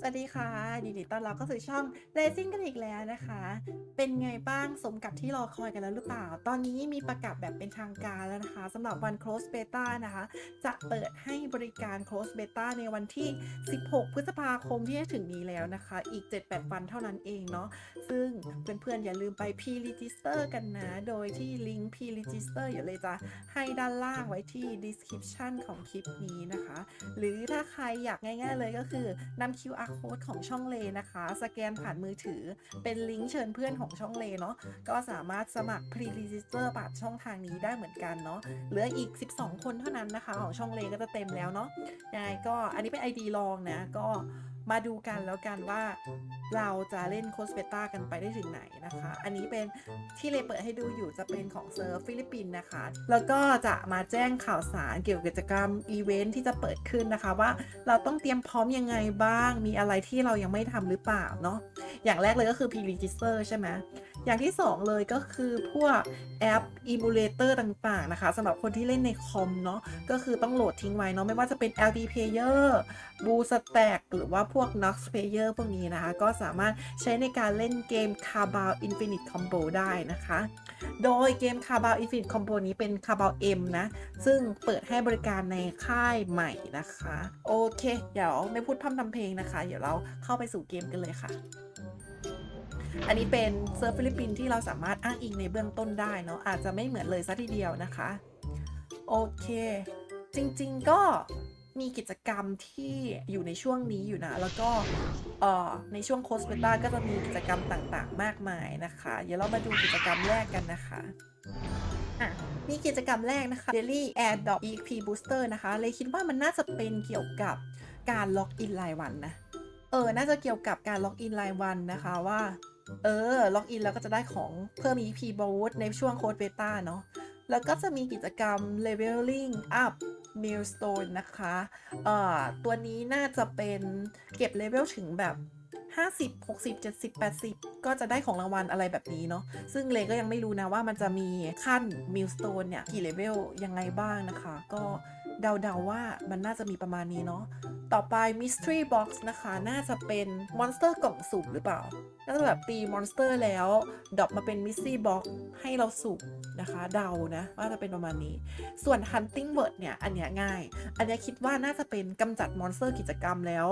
สวัสดีค่ะยินดีต้อนรับเข้าสู่ช่อง Racing กันอีกแล้วนะคะ เป็นไงบ้างสมกับที่รอคอยกันแล้วหรือเปล่า ตอนนี้มีประกาศแบบเป็นทางการแล้วนะคะสำหรับวัน Close Beta นะคะ จะเปิดให้บริการ Close Beta ในวันที่ 16 พฤษภาคมที่จะถึงนี้แล้วนะคะ อีก 7-8 วันเท่านั้นเองเนาะซึ่งเพื่อนๆอย่าลืมไป Pre-register กันนะ โดยที่ลิงก์ Pre-register อยู่เลยจะให้ด้านล่างไว้ที่ description ของคลิปนี้นะคะ หรือถ้าใครอยากง่าย ๆ เลยก็คือนำคิ๊ QR code ของช่องเลนะคะ สแกนผ่านมือถือ เป็นลิงก์เชิญเพื่อนของช่องเลเนาะก็สามารถสมัคร pre-register ผ่านช่องทางนี้ได้เหมือนกันเนาะเหลืออีก 12 คนเท่านั้นนะคะ ของช่องเลก็จะเต็มแล้วเนาะยังไงก็อันนี้เป็น ID ลองนะก็ มาดูกันแล้วกันว่าเราจะเล่นโคสเปต้ากันไปได้ถึงไหนนะคะ อันนี้เป็นที่เลเปิดให้ดูอยู่จะเป็นของเซิร์ฟฟิลิปปินส์นะคะ แล้วก็จะมาแจ้งข่าวสารเกี่ยวกับกิจกรรมอีเวนท์ที่จะเปิดขึ้นนะคะ ว่าเราต้องเตรียมพร้อมยังไงบ้าง มีอะไรที่เรายังไม่ทำหรือเปล่าเนาะ อย่างแรกเลยก็คือพรีเรจิสเตอร์ใช่ไหม อย่างที่ 2 เลยก็คือพวกแอป emulator ต่างๆนะคะสำหรับคนที่เล่นในคอมเนาะก็คือต้องโหลดทิ้งไว้เนาะไม่ว่าจะเป็น LD Player BlueStack หรือว่าพวก Nox Player พวกนี้นะคะ ก็สามารถใช้ในการเล่นเกม Cabal Infinite Combo ได้นะคะ โดยเกม Cabal Infinite Combo นี้เป็น Cabal M นะ ซึ่งเปิดให้บริการในค่ายใหม่นะคะ โอเค เดี๋ยวไม่พูดพร่ำทำเพลงนะคะ เดี๋ยวเราเข้าไปสู่เกมกันเลยค่ะ อันนี้เป็นเซิร์ฟฟิลิปปินส์ที่เราสามารถอ้างอิงในเบื้องต้นได้เนาะอาจจะไม่เหมือนเลยซะทีเดียวนะคะ โอเค จริงๆก็มีกิจกรรมที่อยู่ในช่วงนี้อยู่นะ แล้วก็ในช่วงโคสเบต้าก็จะมีกิจกรรมต่างๆ มากมายนะคะ เดี๋ยวเรามาดูกิจกรรมแรกกันนะคะอะมีกิจกรรมแรกนะคะ Daily Air Drop EP Booster นะคะ เลยคิดว่ามันน่าจะเป็นเกี่ยวกับการล็อกอินรายวันนะ เออ น่าจะเกี่ยวกับการล็อกอินรายวันนะคะว่า เออ ล็อกอินแล้วก็จะได้ของเพิ่ม EP boost ในช่วงโค้ดเบต้าเนาะ แล้วก็จะมีกิจกรรม leveling up milestone นะคะ เอ่อ ตัวนี้น่าจะเป็นเก็บเลเวลถึงแบบ 50 60 70 80 ก็จะได้ของรางวัลอะไรแบบนี้เนาะ ซึ่งเลก็ยังไม่รู้นะว่ามันจะมีขั้น milestone เนี่ย กี่เลเวลยังไงบ้างนะคะ ก็ เดาๆว่ามันน่าจะมีประมาณนี้เนาะ ต่อไป Mystery Box นะคะ น่าจะเป็นมอนสเตอร์กล่องสุ่มหรือเปล่า น่าจะแบบตีมอนสเตอร์แล้วดรอปมาเป็น Mystery Box ให้เราสุ่มนะคะ เดานะ ว่าจะเป็นประมาณนี้ ส่วน Hunting Word เนี่ย อันเนี้ยง่าย อันเนี้ยคิดว่าน่าจะเป็นกำจัดมอนสเตอร์กิจกรรมแล้ว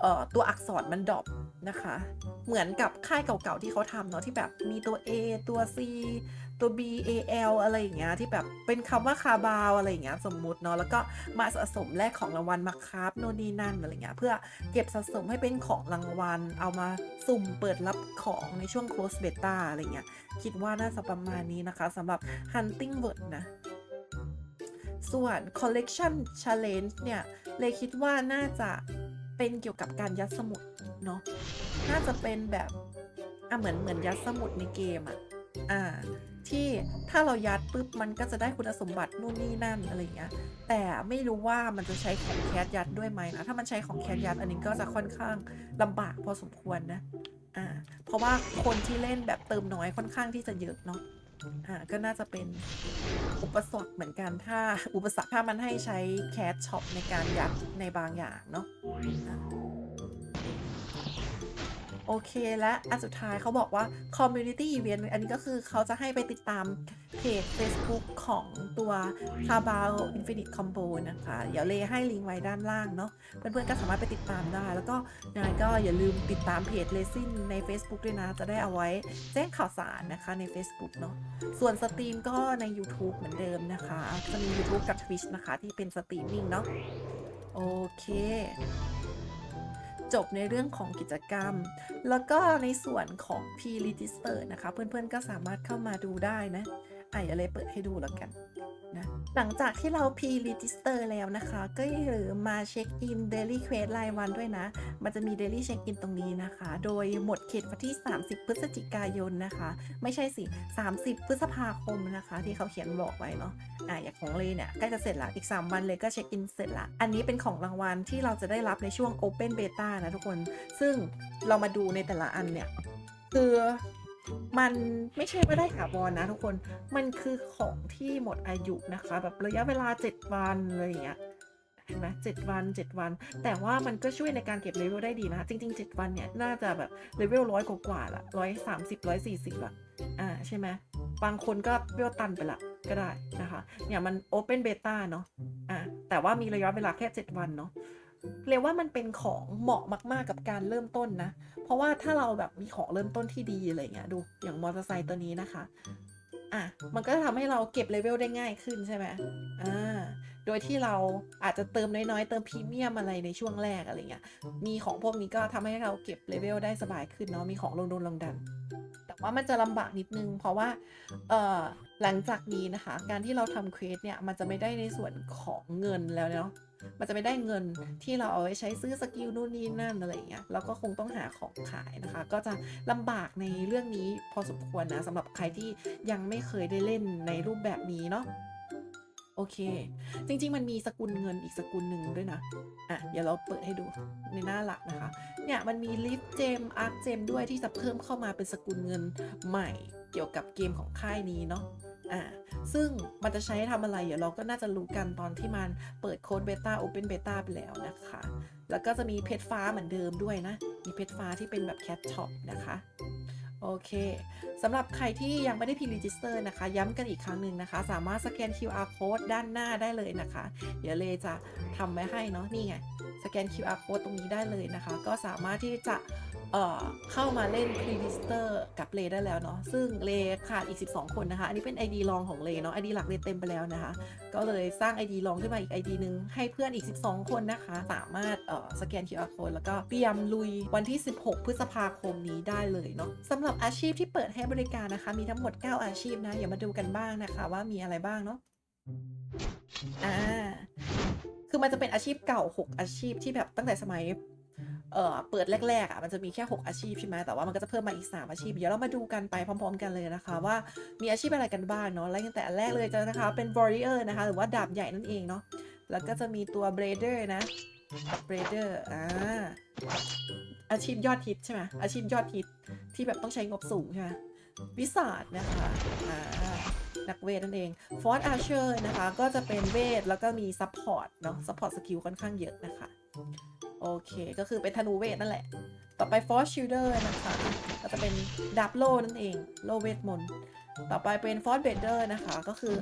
เอ่อตัวอักษรมันดรอปนะคะ เหมือนกับค่ายเก่าๆที่เขาทำเนาะที่แบบมีตัว A ตัว C ตัว B A L อะไรอย่างเงี้ยที่แบบเป็นคำว่าคาบาวอะไรอย่างเงี้ยสมมุติเนาะแล้วก็มาสะสมแลกของรางวัลมาคราฟโน่นนี่นั่นอะไรเงี้ยเพื่อเก็บสะสมให้เป็นของรางวัล เอามาสุ่มเปิดรับของในช่วง close beta อะไรเงี้ยคิดว่าน่าจะประมาณนี้นะคะสำหรับ hunting word นะส่วน collection challenge เนี่ย เลยคิดว่าน่าจะเป็นเกี่ยวกับการยัดสมุดเนาะ น่าจะเป็นแบบ อะเหมือนเหมือนยัดสมุดในเกมอะ อ่า ที่ถ้าเรายัดปุ๊บมันก็จะได้คุณสมบัตินู่นนี่นั่นอะไรอย่างเงี้ยแต่ไม่รู้ว่ามันจะใช้ของแคสยัดด้วยไหมนะถ้ามันใช้ของแคสยัดอันนี้ก็จะค่อนข้างลำบากพอสมควรนะอ่าเพราะว่าคนที่เล่นแบบเติมน้อยค่อนข้างที่จะเยอะเนาะอ่าก็น่าจะเป็นอุปสรรคเหมือนกันถ้าอุปสรรคถ้ามันให้ใช้แคสช็อปในการยัดในบางอย่างเนาะ โอเคและอันสุดท้ายเขาบอกว่า Community Event อันนี้ก็คือเขาจะให้ไปติดตามเพจ Facebook ของตัว c a b a l Infinite Combo นะคะ เดี๋ยวเลให้ลิงก์ไว้ด้านล่างเนาะเพื่อนๆก็สามารถไปติดตามได้ แล้วก็ยังไงก็อย่าลืมติดตามเพจ r a c i n ใน Facebook ด้วยนะ จะได้เอาไว้แจ้งข่าวสารนะคะใน Facebook เนาะส่วนสตรีมก็ใน YouTube เหมือนเดิมนะคะจะมี YouTube กับ Twitch นะคะที่เป็นสตรีมมิ่งเนาะโอเค จบในเรื่องของกิจกรรม แล้วก็ในส่วนของ P-Register นะคะ เพื่อนๆก็สามารถเข้ามาดูได้นะอะอย่าเลยเปิดให้ดูแล้วกัน นะ หลังจากที่เรา P-Register แล้วนะคะ ก็อย่าลืมมาเช็คอิน Daily Quest รายวันด้วยนะ มันจะมี Daily Check In ตรงนี้นะคะ โดยหมดเขตวันที่ 30 พฤศจิกายนนะคะ ไม่ใช่สิ 30 พฤษภาคมนะคะ ที่เขาเขียนบอกไว้เนาะ อะอย่างของเลยเนี่ยใกล้จะเสร็จละ อีก 3 วันเลยก็เช็คอินเสร็จละ อันนี้เป็นของรางวัลที่เราจะได้รับในช่วง Open Beta นะทุกคน ซึ่งเรามาดูในแต่ละอันเนี่ย คือ มันไม่ใช่ว่าได้ถาวรนะทุกคน มันคือของที่หมดอายุนะคะ แบบระยะเวลา 7 วันอะไรอย่างเงี้ยเห็นไหมเจ็ดวันเจ็ดวัน แต่ว่ามันก็ช่วยในการเก็บเลเวลได้ดีนะ จริงๆ 7 วันเนี่ย น่าจะแบบเลเวลร้อยกว่าละร้อยสามสิบร้อยสี่สิบละอ่าใช่ไหมบางคนก็เวลตันไปละก็ได้นะคะ เนี่ยมันโอเ n นเบต้าเนาะอ่าแต่ว่ามีระยะเวลาแค่ 7 วันเนาะ เรียกว่ามันเป็นของเหมาะมาก ๆ กับการเริ่มต้นนะ เพราะว่าถ้าเราแบบมีของเริ่มต้นที่ดีอะไรเงี้ยดูอย่างมอเตอร์ไซค์ตัวนี้นะคะ อะ มันก็จะทำให้เราเก็บเลเวลได้ง่ายขึ้นใช่ไหมอ่าโดยที่เราอาจจะเติมน้อยๆ เติมพรีเมียมอะไรในช่วงแรกอะไรเงี้ย มีของพวกนี้ก็ทำให้เราเก็บเลเวลได้สบายขึ้นเนาะ มีของลงดนลงดัน แต่ว่ามันจะลำบากนิดนึง เพราะว่า เอ่อ หลังจากนี้นะคะ การที่เราทำเควสเนี่ย มันจะไม่ได้ในส่วนของเงินแล้วเนาะ มันจะไม่ได้เงินที่เราเอาไว้ใช้ซื้อสกิลนู่นนี่นั่นอะไรอย่างเงี้ยแล้วก็คงต้องหาของขายนะคะ ก็จะลำบากในเรื่องนี้พอสมควรนะสำหรับใครที่ยังไม่เคยได้เล่นในรูปแบบนี้เนาะ โอเค จริง ๆ มันมีสกุลเงินอีกสกุลหนึ่งด้วยนะ อะ เดี๋ยวเราเปิดให้ดูในหน้าหลักนะคะ เนี่ยมันมีลิฟเจมอาร์คเจมด้วยที่จะเพิ่มเข้ามาเป็นสกุลเงินใหม่เกี่ยวกับเกมของค่ายนี้เนาะ อ่า ซึ่งมันจะใช้ทำอะไร เดี๋ยวเราก็น่าจะรู้กันตอนที่มันเปิดโค้ดเบต้าโอเ n นเบต้าไปแล้วนะคะ แล้วก็จะมีเพชรฟ้าเหมือนเดิมด้วยนะ มีเพชรฟ้าที่เป็นแบบแคทช็อปนะคะ โอเคสำหรับใครที่ยังไม่ได้พิมพ์รีจิสเตอร์นะคะ ย้ำกันอีกครั้งหนึ่งนะคะ สามารถสแกน QR code ด้านหน้าได้เลยนะคะ เดี๋ยวเลจะทำไว้ให้เนาะนี่ไง สแกน QR code ตรงนี้ได้เลยนะคะ ก็สามารถที่จะ เข้ามาเล่น p r e r e g i s t e r กับเลได้แล้วเนาะซึ่งเลขาดอีก 12 คนนะคะ อันนี้เป็น ID รองของเลเนาะ ID หลักเลเต็มไปแล้วนะคะ ก็เลยสร้าง ID รองขึ้นมาอีก ID หนึ่งให้เพื่อนอีก 12 คนนะคะ สามารถสแกน QR code แล้วก็เตรียมลุยวันที่ 16 พฤษภาคมนี้ได้เลยเนาะสำหรับอาชีพที่เปิดให้บริการนะคะ มีทั้งหมด 9 อาชีพนะเดี๋ยวมาดูกันบ้างนะคะ ว่ามีอะไรบ้างเนาะอ่าคือมันจะเป็นอาชีพเก่า 6 อาชีพที่แบบตั้งแต่สมัย เอ่อเปิดแรกๆอะมันจะมีแค่ 6 อาชีพใช่ไหมแต่ว่ามันก็จะเพิ่มมาอีก 3 อาชีพ เดี๋ยวเรามาดูกันไปพร้อม ๆ กันเลยนะคะ ว่ามีอาชีพอะไรกันบ้างเนาะแล้วตั้งแต่อันแรกเลยจะนะคะเป็น warrior นะคะ หรือว่าดาบใหญ่นั่นเองเนาะแล้วก็จะมีตัว brader นะ brader อ่าอาชีพยอดฮิตใช่ไหมอาชีพยอดฮิตที่แบบต้องใช้งบสูงใช่ไหมวิสาดนะคะอ่านักเวทนั่นเอง Force Archer นะคะ ก็จะเป็นเวทแล้วก็มี Support เนาะ Support สกิลค่อนข้างเยอะนะคะ โอเค ก็คือเป็นธนูเวทนั่นแหละ ต่อไป Force Shielder นะคะ ก็จะเป็นดาบโล่นั่นเอง โลเวทมนต์ ต่อไปเป็น Force Bader นะคะ ก็คือ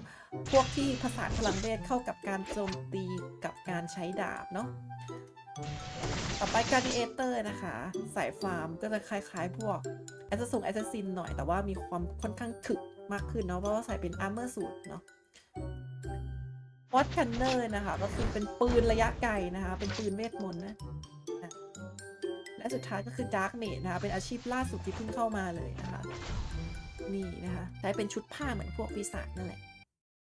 พวกที่ผสานพลังเวทเข้ากับการโจมตีกับการใช้ดาบเนาะ ต่อไป Gladiator นะคะ สายฟาร์มก็จะคล้ายๆ พวกแอสซุงแอสซินหน่อย แต่ว่ามีความค่อนข้างถึกมากขึ้นเนาะ เพราะว่าใส่เป็น Armor Suit เนาะ Force Gunner นะคะ ก็คือเป็นปืนระยะไกลนะคะ เป็นปืนเวทมนต์นะอะและสุดท้ายก็คือ Dark Mage นะคะ เป็นอาชีพล่าสุดที่เพิ่งเข้ามาเลยนะคะ นี่นะคะใช้เป็นชุดผ้าเหมือนพวกปีศาจนั่นแหละ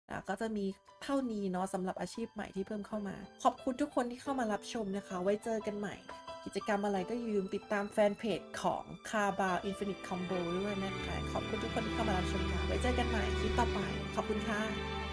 อะก็จะมีเท่านี้เนาะสำหรับอาชีพใหม่ที่เพิ่มเข้ามา ขอบคุณทุกคนที่เข้ามารับชมนะคะ ไว้เจอกันใหม่ กิจกรรมอะไรก็ยืมติดตามแฟนเพจของ c a r b a r Infinite Combo ด้วยนะคะ ขอบคุณทุกคนที่เข้ามารับชมค่ะไว้เจอกันใหม่คลิปต่อไป ขอบคุณค่ะ